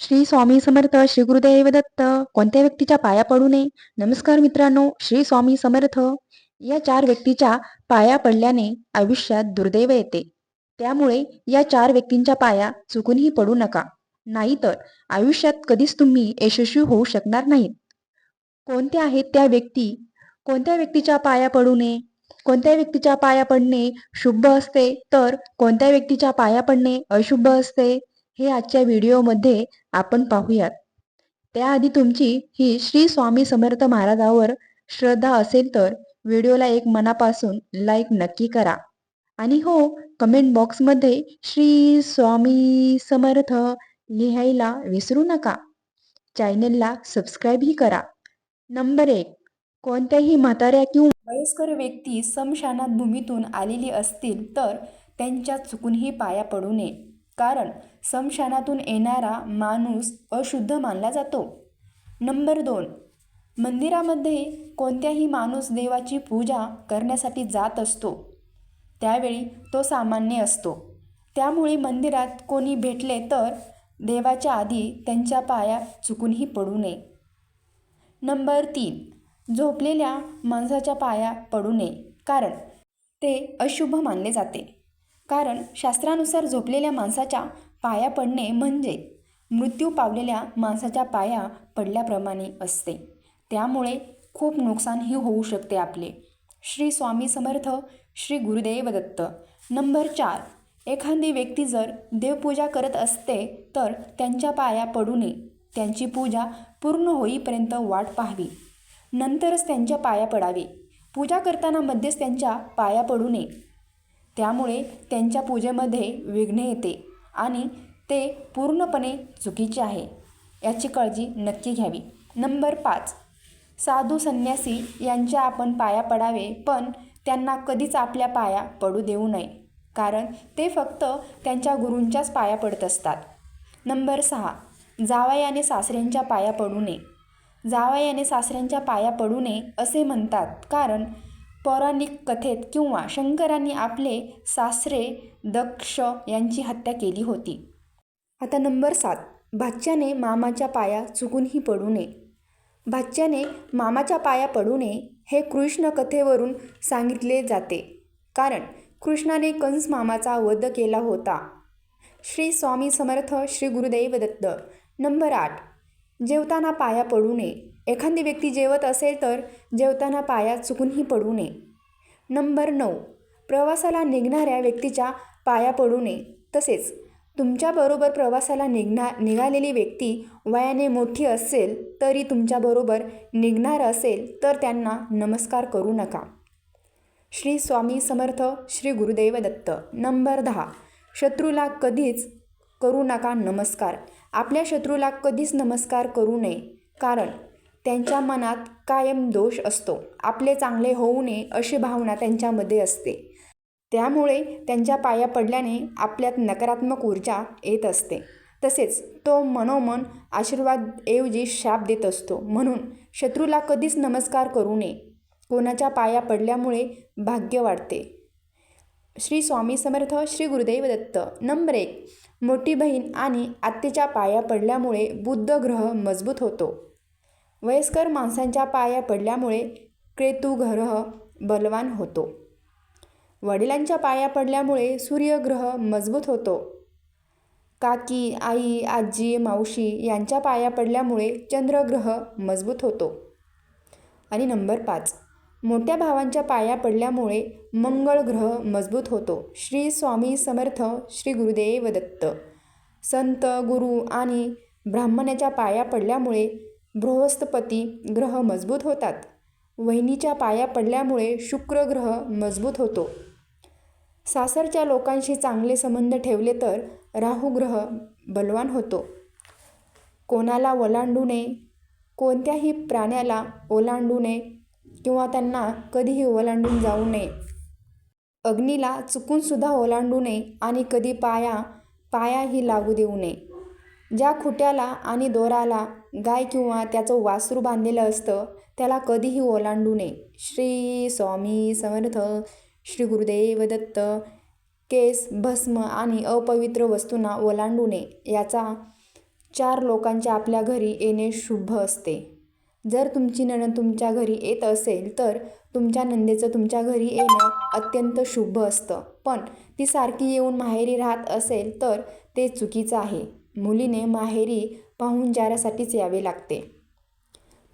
श्री स्वामी समर्थ श्री गुरुदेव दत्त. कोणत्या व्यक्तीच्या पाया पडू नये? नमस्कार मित्रांनो श्री स्वामी समर्थ. या चार व्यक्तीच्या पाया पडल्याने आयुष्यात दुर्दैव येते. त्यामुळे या चार व्यक्तींच्या पाया चुकूनही पडू नका. नाहीतर आयुष्यात कधीच तुम्ही यशस्वी होऊ शकणार नाहीत. कोणत्या आहेत त्या व्यक्ती? कोणत्या व्यक्तीच्या पाया पडू नये? कोणत्या व्यक्तीच्या पाया पडणे शुभ असते? तर कोणत्या व्यक्तीच्या पाया पडणे अशुभ असते? हे आजच्या व्हिडिओमध्ये आपण पाहूयात. त्याआधी तुमची ही श्री स्वामी समर्थ महाराजावर श्रद्धा असेल तर व्हिडिओला एक मनापासून लाईक नक्की करा. आणि हो कमेंट बॉक्समध्ये श्री स्वामी समर्थ लिहायला विसरू नका. चॅनलला सबस्क्राईबही करा. नंबर एक कोणत्याही म्हाताऱ्या किंवा वयस्कर व्यक्ती समशानात भूमीतून आलेली असतील तर त्यांच्या चुकूनही पाया पडू नये. कारण समशानातून येणारा माणूस अशुद्ध मानला जातो. नंबर दोन. मंदिरामध्ये कोणत्याही माणूस देवाची पूजा करण्यासाठी जात असतो. त्यावेळी तो सामान्य असतो. त्यामुळे मंदिरात कोणी भेटले तर देवाच्या आधी त्यांच्या पाया चुकूनही पडू नये. नंबर तीन. झोपलेल्या माणसाच्या पाया पडू नये. कारण ते अशुभ मानले जाते. कारण शास्त्रानुसार झोपलेल्या माणसाच्या पाया पडणे म्हणजे मृत्यू पावलेल्या माणसाच्या पाया पडल्याप्रमाणे असते. त्यामुळे खूप नुकसानही होऊ शकते आपले. श्री स्वामी समर्थ श्री गुरुदेव दत्त नंबर चार. एखादी व्यक्ती जर देवपूजा करत असते तर त्यांच्या पाया पडू नये. त्यांची पूजा पूर्ण होईपर्यंत वाट पाहावी. नंतरच त्यांच्या पाया पडावे. पूजा करताना मध्येच त्यांच्या पाया पडू नये. त्यामुळे त्यांच्या पूजेमध्ये विघ्न येते आणि ते पूर्णपणे चुकीचे आहे याची काळजी नक्की घ्यावी. नंबर पाच. साधू संन्यासी यांच्या आपण पाया पडावे पण त्यांना कधीच आपल्या पाया पडू देऊ नये कारण ते फक्त त्यांच्या गुरूंच्याच पाया पडत असतात. नंबर सहा. जावयाने आणि सासऱ्यांच्या पाया पडू नये. जावयाने आणि सासऱ्यांच्या पाया पडू नये असे म्हणतात कारण पौराणिक कथेत किंवा शंकरांनी आपले सासरे दक्ष यांची हत्या केली होती. आता नंबर सात. भाच्याने मामाच्या पाया चुकूनही पडू नये. भाच्याने मामाच्या पाया पडू नये हे कृष्ण कथेवरून सांगितले जाते. कारण कृष्णाने कंस मामाचा वध केला होता. श्री स्वामी समर्थ श्री गुरुदेव दत्त नंबर आठ. जेवताना पाया पडू नये. एखादी व्यक्ती जेवत असेल तर जेवताना पाया चुकूनही पडू नये. नंबर नऊ. प्रवासाला निघणाऱ्या व्यक्तीच्या पाया पडू नये. तसेच तुमच्याबरोबर प्रवासाला निघणा निघालेली व्यक्ती वयाने मोठी असेल तरी तुमच्याबरोबर निघणार असेल तर त्यांना नमस्कार करू नका. श्री स्वामी समर्थ श्री गुरुदेव दत्त. नंबर दहा. शत्रूला कधीच करू नका नमस्कार. आपल्या शत्रूला कधीच नमस्कार करू नये. कारण त्यांच्या मनात कायम दोष असतो. आपले चांगले होऊ नये अशी भावना त्यांच्यामध्ये असते. त्यामुळे त्यांच्या पाया पडल्याने आपल्यात नकारात्मक ऊर्जा येत असते. तसेच तो मनोमन आशीर्वादऐवजी शाप देत असतो. म्हणून शत्रूला कधीच नमस्कार करू नये. कोणाच्या पाया पडल्यामुळे भाग्य वाढते. श्री स्वामी समर्थ श्री गुरुदेव दत्त. नंबर एक. मोठी बहीण आणि आत्तेच्या पाया पडल्यामुळे बुद्ध ग्रह मजबूत होतो. वयस्कर माणसांच्या पाया पडल्यामुळे केतू ग्रह बलवान होतो. वडिलांच्या पाया पडल्यामुळे सूर्यग्रह मजबूत होतो. काकी आई आजी मावशी यांच्या पाया पडल्यामुळे चंद्रग्रह मजबूत होतो. आणि नंबर पाच मोठ्या भावांच्या पाया पडल्यामुळे मंगळ ग्रह मजबूत होतो. श्री स्वामी समर्थ श्री गुरुदेव दत्त. संत गुरु आणि ब्राह्मणाच्या पाया पडल्यामुळे बृहस्पती ग्रह मजबूत होतात. वहिनीच्या पाया पडल्यामुळे शुक्र ग्रह मजबूत होतो. सासरच्या लोकांशी चांगले संबंध ठेवले तर राहू ग्रह बलवान होतो. कोणाला ओलांडू नये कोणत्याही प्राण्याला ओलांडू नये किंवा त्यांना कधीही ओलांडून जाऊ नये. अग्नीला चुकूनसुद्धा ओलांडू नये आणि कधी पाया पायाही लागू देऊ नये. ज्या खुट्याला आणि दोराला गाय किंवा त्याचं वासरू बांधलेलं असतं त्याला कधीही ओलांडू नये. श्री स्वामी समर्थ श्री गुरुदेव दत्त केस भस्म आणि अपवित्र वस्तूंना ओलांडू नये. याचा चार लोकांच्या आपल्या घरी येणे शुभ असते. जर तुमची नणंद तुमच्या घरी येत असेल तर तुमच्या नंदेचं तुमच्या घरी येणं अत्यंत शुभ असतं. पण ती सारखी येऊन माहेरी राहत असेल तर ते चुकीचं आहे. मुलीने माहेरी पाहुणचारासाठीच यावे लागते.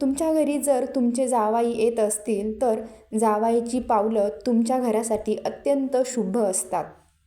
तुमच्या घरी जर तुमचे जावाई येत असतील तर जावाईची पावलं तुमच्या घरासाठी अत्यंत शुभ असतात.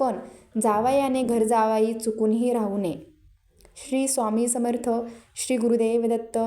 पण जावयाने घर जावाई चुकूनही राहू नये. श्री स्वामी समर्थ श्री गुरुदेव दत्त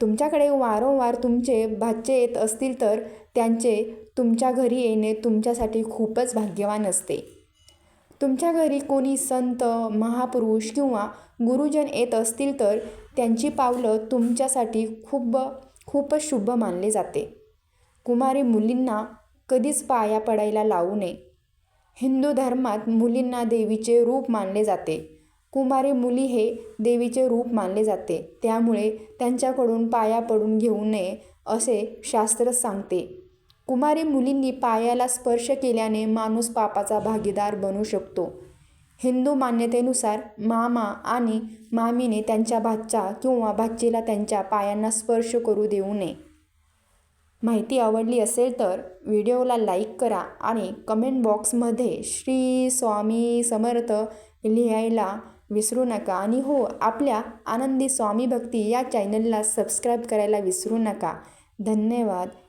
तुमच्याकडे वारंवार तुमचे भाचे येत असतील तर त्यांचे तुमच्या घरी येणे तुमच्यासाठी खूपच भाग्यवान असते. तुमच्या घरी कोणी संत महापुरुष किंवा गुरुजन येत असतील तर त्यांची पावलं तुमच्यासाठी खूप खूपच शुभ मानले जाते. कुमारी मुलींना कधीच पाया पडायला लावू नये. हिंदू धर्मात मुलींना देवीचे रूप मानले जाते. कुमारी मुली हे देवीचे रूप मानले जाते. त्यामुळे त्यांच्याकडून पाया पडून घेऊ नये असे शास्त्र सांगते. कुमारी मुलींनी पायाला स्पर्श केल्याने माणूस पापाचा भागीदार बनू शकतो. हिंदू मान्यतेनुसार मामा आणि मामीने त्यांच्या भाच्या किंवा भाचीला त्यांच्या पायांना स्पर्श करू देऊ नये. माहिती आवडली असेल तर व्हिडिओला लाईक करा आणि कमेंट बॉक्समध्ये श्री स्वामी समर्थ लिहायला विसरू नका आणि हो आपल्या आनंदी स्वामी भक्ती या चॅनलला सबस्क्राईब करायला विसरू नका. धन्यवाद.